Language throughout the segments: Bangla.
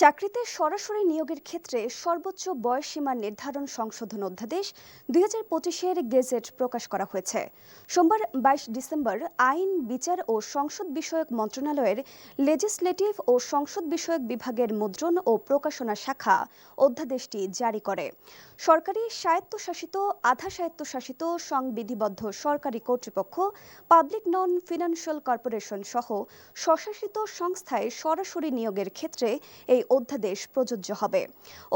চাকরিতে সরাসরি নিয়োগের ক্ষেত্রে সর্বোচ্চ বয়স সীমা নির্ধারণ সংশোধন অধ্যাদেশ দুই হাজার পঁচিশের গেজেট প্রকাশ করা হয়েছে। সোমবার বাইশ ডিসেম্বর আইন, বিচার ও সংসদ বিষয়ক মন্ত্রণালয়ের লেজিসলেটিভ ও সংসদ বিষয়ক বিভাগের মুদ্রণ ও প্রকাশনা শাখা অধ্যাদেশটি জারি করে। সরকারি স্বায়ত্তশাসিত, আধা স্বায়ত্তশাসিত, সংবিধিবদ্ধ সরকারি কর্তৃপক্ষ, পাবলিক নন ফিনান্সিয়াল কর্পোরেশন সহ স্বশাসিত সংস্থায় সরাসরি নিয়োগের ক্ষেত্রে এই অধ্যাদেশ প্রযোজ্য হবে।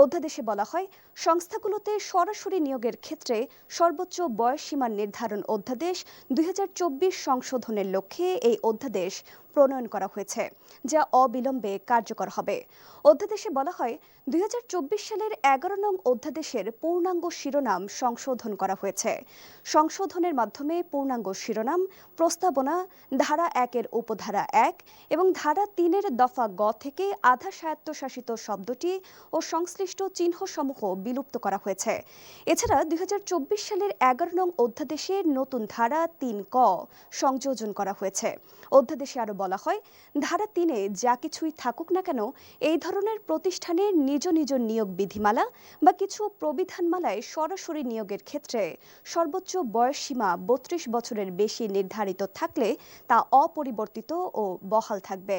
অধ্যাদেশে বলা হয়, সংস্থাগুলোতে সরাসরি নিয়োগের ক্ষেত্রে সর্বোচ্চ বয়স সীমা নির্ধারণ অধ্যাদেশ দুই সংশোধনের লক্ষ্যে এই অধ্যাদেশ প্রণয়ন করা হয়েছে, যা অবিলম্বে কার্যকর হবে। অধ্যাদেশে বলা হয়, দুই সালের এগারো নং অধ্যাদেশের পূর্ণাঙ্গ শিরোনাম সংশোধন করা হয়েছে। সংশোধনের মাধ্যমে পূর্ণাঙ্গ শিরোনাম, প্রস্তাবনা, ধারা একের উপধারা এক এবং ধারা তিনের দফা গ থেকে আধা স্বায়ত্তশাসিত শব্দটি ও সংশ্লিষ্ট চিহ্নসমূহ বিলুপ্ত করা হয়েছে। এছাড়া দুই হাজার চব্বিশ সালের এগারো নং অধ্যাদেশে নতুন ধারা তিন ক সংযোজন করা হয়েছে। অধ্যাদেশে আরও বলা হয়, ধারা তিনে যা কিছুই থাকুক না কেন, এই ধরনের প্রতিষ্ঠানের নিজ নিজ নিয়োগ বিধিমালা বা কিছু প্রবিধানমালায় সরাসরি নিয়োগের ক্ষেত্রে সর্বোচ্চ বয়স সীমা বত্রিশ বছরের বেশি নির্ধারিত থাকলে তা অপরিবর্তিত ও বহাল থাকবে।